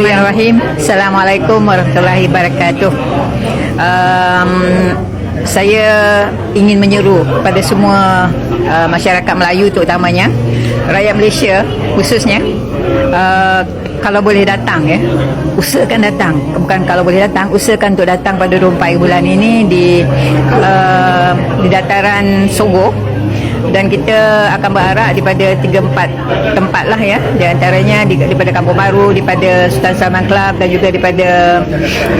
Bismillahirrahmanirrahim. Assalamualaikum warahmatullahi wabarakatuh. Um, saya ingin menyeru kepada semua uh, masyarakat Melayu terutamanya rakyat Malaysia khususnya uh, kalau boleh datang ya usahakan datang bukan kalau boleh datang usahakan untuk datang pada 24 bulan ini di uh, di dataran Sogo dan kita akan berarak daripada 3-4 tempat lah ya. Di antaranya daripada Kampung Baru daripada Sultan Salman Club dan juga daripada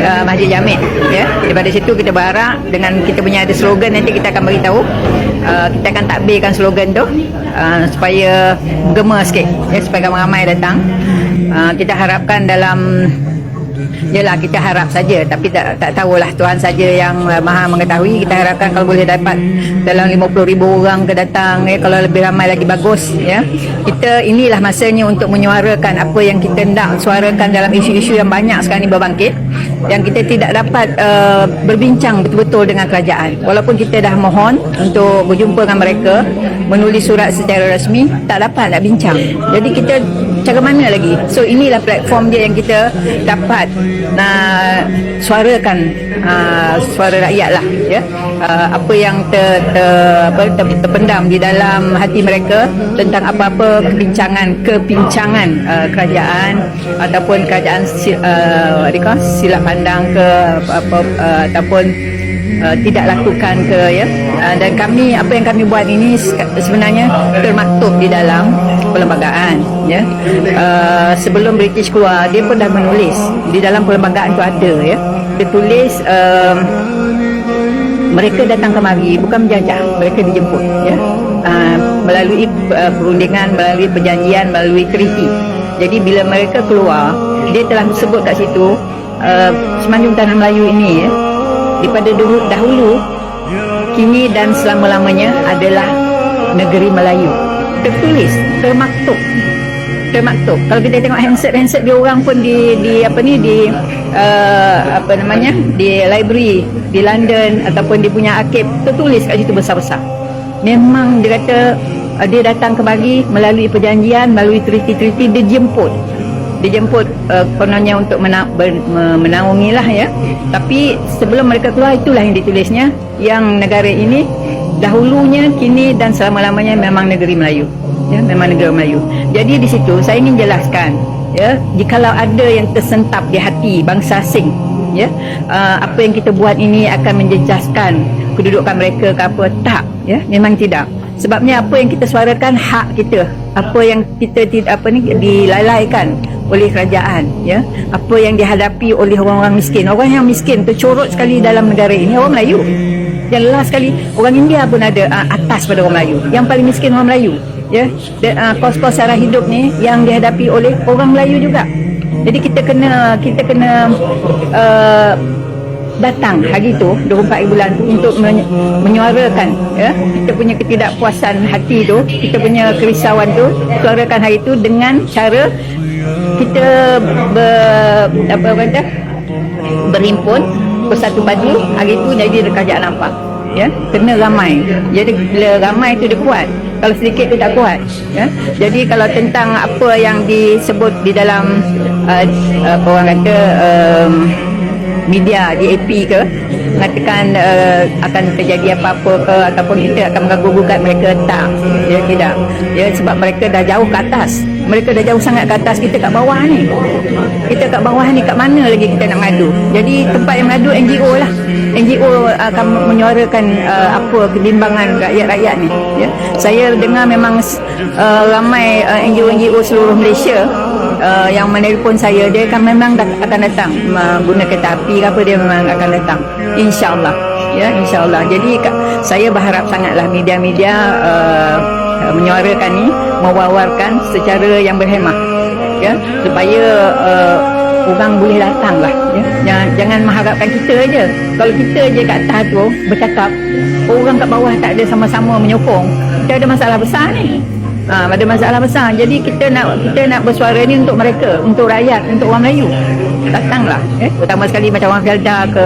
uh, Masjid Jamid ya. Daripada situ kita berarak dengan kita punya ada slogan nanti kita akan beritahu uh, kita akan takbirkan slogan tu uh, supaya gema sikit ya supaya ramai-ramai datang. Uh, kita harapkan dalam Yalah kita harap saja tapi tak tak tahulah Tuhan saja yang uh, maha mengetahui. Kita harapkan kalau boleh dapat dalam 50 ribu orang ke datang ya kalau lebih ramai lagi bagus ya. Kita inilah masanya untuk menyuarakan apa yang kita hendak suarakan dalam isu-isu yang banyak sekarang ini berbangkit yang kita tidak dapat uh, berbincang betul-betul dengan kerajaan. Walaupun kita dah mohon untuk berjumpa dengan mereka menulis surat secara rasmi tak dapat nak bincang. Jadi kita cara mana lagi. So inilah platform dia yang kita dapat nak suarakan uh, suara rakyat lah ya. Uh, apa yang ter, ter, apa, ter, terpendam di dalam hati mereka tentang apa-apa kebincangan kebincangan uh, kerajaan ataupun kerajaan uh, silap pandang ke apa uh, ataupun uh, tidak lakukan ke ya. Uh, dan kami apa yang kami buat ini sebenarnya termaktub di dalam perlembagaan ya. Uh, sebelum British keluar dia pun dah menulis. Di dalam perlembagaan tu ada ya. Dia tulis um, mereka datang kemari bukan menjajah mereka dijemput ya. Uh, melalui uh, perundingan melalui perjanjian melalui treaty. Jadi bila mereka keluar dia telah sebut kat situ uh, semenanjung tanah Melayu ini ya daripada dulu, dahulu kini dan selama-lamanya adalah negeri Melayu tertulis termaktub. Termaktub. Kalau kita tengok handset handset dia orang pun di di apa ni di uh, apa namanya di library di London ataupun di punya arkib tertulis kat situ besar-besar. Memang dia kata uh, dia datang ke bagi melalui perjanjian melalui treaty-treaty dia jemput. Dijemput uh, kononnya untuk mena- ber- menaungi lah ya. Tapi sebelum mereka keluar itulah yang ditulisnya. Yang negara ini dahulunya kini dan selama-lamanya memang negeri Melayu. Ya memang negeri Melayu. Jadi di situ saya ingin jelaskan ya jikalau ada yang tersentap di hati bangsa asing ya uh, apa yang kita buat ini akan menjejaskan kedudukan mereka ke apa. Tak ya memang tidak. Sebabnya apa yang kita suarakan hak kita apa yang kita apa ni dilalaikan oleh kerajaan ya. Apa yang dihadapi oleh orang-orang miskin. Orang yang miskin tercorot sekali dalam negara ini orang Melayu yang last sekali orang India pun ada uh, atas pada orang Melayu. Yang paling miskin orang Melayu ya. Dan, uh, kos-kos sara hidup ni yang dihadapi oleh orang Melayu juga. Jadi kita kena kita kena uh, datang hari tu 24 bulan tu untuk menyuarakan ya. Kita punya ketidakpuasan hati tu kita punya kerisauan tu suarakan hari tu dengan cara kita ber, apa kata berhimpun bersatu padu hari tu jadi kerajaan nampak. Ya kena ramai. Jadi bila ramai tu dia kuat. Kalau sedikit tu tak kuat. Ya jadi kalau tentang apa yang disebut di dalam uh, uh, orang kata um, media di ke mengatakan uh, akan terjadi apa-apa ke ataupun kita akan mengganggu-gugat mereka tak. Ya tidak. Ya sebab mereka dah jauh ke atas. Mereka dah jauh sangat ke atas kita kat bawah ni. Kita kat bawah ni kat mana lagi kita nak mengadu? Jadi tempat yang mengadu NGO lah. NGO akan menyuarakan uh, apa kebimbangan rakyat-rakyat ni. Ya. Saya dengar memang uh, ramai uh, NGO-NGO seluruh Malaysia uh, yang menelpon saya dia akan memang akan datang guna kereta api ke apa dia memang akan datang. Insyaallah. Ya insyaallah. Jadi saya berharap sangatlah media-media uh, menyuarakan ni mewawarkan secara yang berhemah. Ya supaya uh, orang boleh datang lah ya. jangan, jangan mengharapkan kita aja kalau kita aja kat atas tu bercakap orang kat bawah tak ada sama-sama menyokong kita ada masalah besar ni ha, ada masalah besar. Jadi kita nak kita nak bersuara ni untuk mereka untuk rakyat untuk orang Melayu. Datanglah eh. Pertama sekali macam orang Felda ke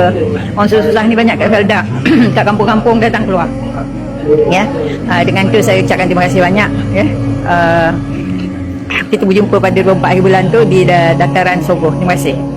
orang susah-susah ni banyak kat Felda. Kat kampung-kampung datang keluar. Ya. Ha, dengan tu saya ucapkan terima kasih banyak ya. Uh, kita berjumpa pada 24 hari bulan tu di da- dataran Sogoh. Terima kasih